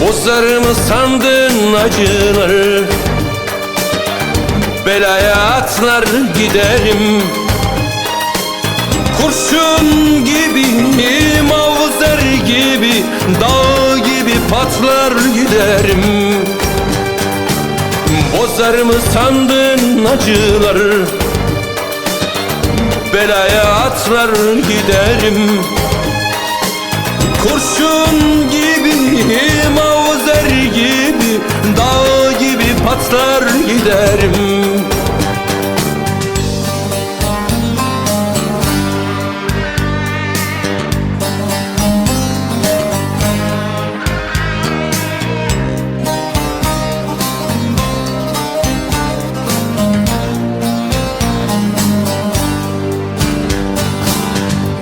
Bozar mı sandın acıları. Belaya atlar giderim. Kurşun gibi, mavzer gibi Dağ gibi patlar giderim. Bozar mı sandın acıları. Belaya atlar giderim. Kurşun gibi, patlar giderim.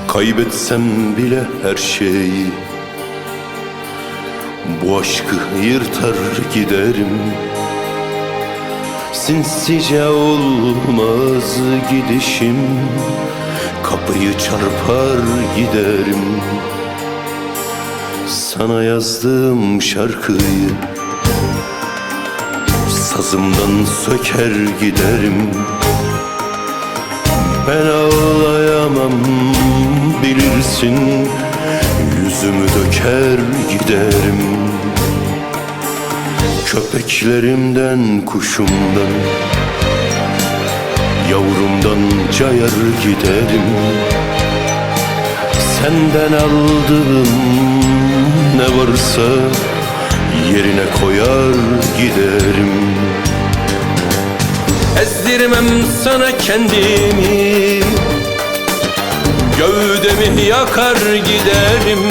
Kaybetsem bile her şeyi Bu aşkı yırtar giderim Sinsice olmaz gidişim. Kapıyı çarpar giderim. Sana yazdığım şarkıyı Sazımdan söker giderim. Ben ağlayamam bilirsin Yüzümü döker giderim Köpeklerimden kuşumdan. Yavrumdan cayar giderim. Senden aldığım ne varsa Yerine koyar giderim. Ezdirmem sana kendimi. Gövdemi yakar giderim